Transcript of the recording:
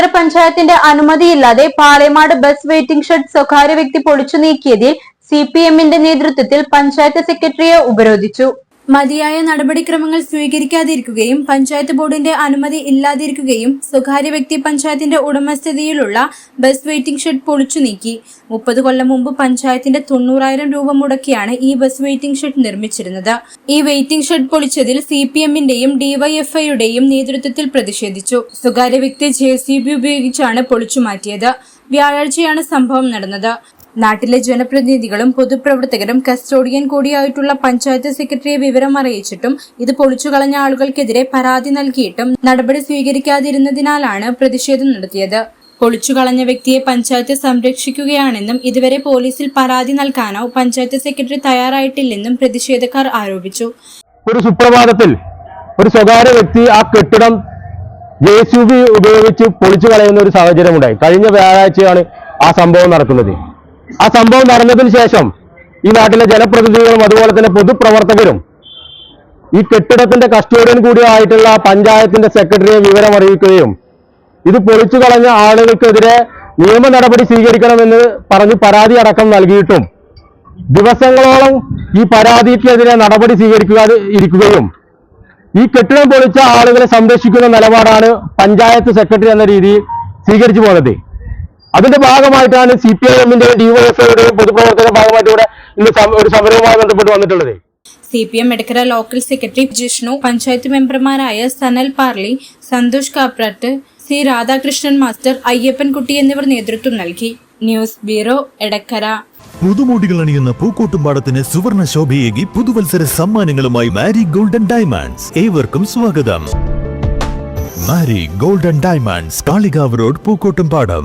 Edakkara പഞ്ചായത്തിന്റെ അനുമതിയില്ലാതെ പാളയമാട് bus waiting shed സ്വകാര്യ വ്യക്തി പൊളിച്ചു നീക്കിയതിൽ സി നേതൃത്വത്തിൽ പഞ്ചായത്ത് സെക്രട്ടറിയെ ഉപരോധിച്ചു മതിയായ നടപടിക്രമങ്ങൾ സ്വീകരിക്കാതിരിക്കുകയും പഞ്ചായത്ത് ബോർഡിന്റെ അനുമതി ഇല്ലാതിരിക്കുകയും സ്വകാര്യ വ്യക്തി പഞ്ചായത്തിന്റെ ഉടമസ്ഥതയിലുള്ള ബസ് വെയിറ്റിംഗ് ഷെഡ് പൊളിച്ചു നീക്കി. മുപ്പത് കൊല്ലം മുമ്പ് പഞ്ചായത്തിന്റെ തൊണ്ണൂറായിരം രൂപ മുടക്കിയാണ് ഈ ബസ് വെയിറ്റിംഗ് ഷെഡ് നിർമ്മിച്ചിരുന്നത്. ഈ വെയിറ്റിംഗ് ഷെഡ് പൊളിച്ചതിൽ സി പി എമ്മിന്റെയും ഡിവൈഎഫ്ഐയുടെയും നേതൃത്വത്തിൽ പ്രതിഷേധിച്ചു. സ്വകാര്യ വ്യക്തി ജെ സി ബി ഉപയോഗിച്ചാണ് പൊളിച്ചു മാറ്റിയത്. വ്യാഴാഴ്ചയാണ് സംഭവം നടന്നത്. നാട്ടിലെ ജനപ്രതിനിധികളും പൊതുപ്രവർത്തകരും കസ്റ്റോഡിയൻ കൂടിയായിട്ടുള്ള പഞ്ചായത്ത് സെക്രട്ടറിയെ വിവരം അറിയിച്ചിട്ടും ഇത് പൊളിച്ചുകളഞ്ഞ ആളുകൾക്കെതിരെ പരാതി നൽകിയിട്ടും നടപടി സ്വീകരിക്കാതിരുന്നതിനാലാണ് പ്രതിഷേധം നടത്തിയത്. പൊളിച്ചുകളഞ്ഞ വ്യക്തിയെ പഞ്ചായത്ത് സംരക്ഷിക്കുകയാണെന്നും ഇതുവരെ പോലീസിൽ പരാതി നൽകാനോ പഞ്ചായത്ത് സെക്രട്ടറി തയ്യാറായിട്ടില്ലെന്നും പ്രതിഷേധക്കാർ ആരോപിച്ചു. ഒരു സുപ്രഭാതത്തിൽ ഒരു സ്വകാര്യ വ്യക്തി ആ കെട്ടിടം ജെ ഉപയോഗിച്ച് പൊളിച്ചു കളയുന്ന ഒരു സാഹചര്യമുണ്ടായി. കഴിഞ്ഞ വ്യാഴാഴ്ചയാണ് ആ സംഭവം നടക്കുന്നത്. ആ സംഭവം നടന്നതിന് ശേഷം ഈ നാട്ടിലെ ജനപ്രതിനിധികളും അതുപോലെ തന്നെ പൊതുപ്രവർത്തകരും ഈ കെട്ടിടത്തിന്റെ കസ്റ്റോഡിയൻ കൂടിയായിട്ടുള്ള പഞ്ചായത്തിന്റെ സെക്രട്ടറിയെ വിവരം അറിയിക്കുകയും ഇത് പൊളിച്ചു കളഞ്ഞ ആളുകൾക്കെതിരെ നിയമ നടപടി സ്വീകരിക്കണമെന്ന് പറഞ്ഞ് പരാതി അടക്കം നൽകിയിട്ടും ദിവസങ്ങളോളം ഈ പരാതിക്കെതിരെ നടപടി സ്വീകരിക്കാതെ ഇരിക്കുകയും ഈ കെട്ടിടം പൊളിച്ച ആളുകളെ സംരക്ഷിക്കുന്ന നിലപാടാണ് പഞ്ചായത്ത് സെക്രട്ടറി എന്ന രീതിയിൽ സ്വീകരിച്ചു പോകുന്നത് അതിന്റെ ഭാഗമായിട്ടാണ് സി പി ഐ എമ്മിന്റെയും ഡിവൈഎഫ്ഐയുടെയും പൊതുപ്രവർത്തകരുടെ ഭാഗമായിട്ട് ഇവിടെ ഇന്ന് ഒരു സമരവുമായി ബന്ധപ്പെട്ട് വന്നിട്ടുള്ളത്. C P M Edakkara local secretary Jishnu panchayat മെമ്പർമാരായ സനൽ പാർലി സന്തോഷ് കാപ്രാട്ട് സി രാധാകൃഷ്ണൻ മാസ്റ്റർ അയ്യപ്പൻകുട്ടി എന്നിവർ നേതൃത്വം നൽകി. News bureau Edakkara. പുതുമോടികൾ അണിയുന്ന പൂക്കോട്ടുംപാടത്തിന് സുവർണ ശോഭയേകി പുതുവത്സര സമ്മാനങ്ങളുമായി മാരി ഗോൾഡൻ ഡയമണ്ട്സ്. ഏവർക്കും സ്വാഗതം. Mari golden diamonds Kalikavu road Pookkottumpadam.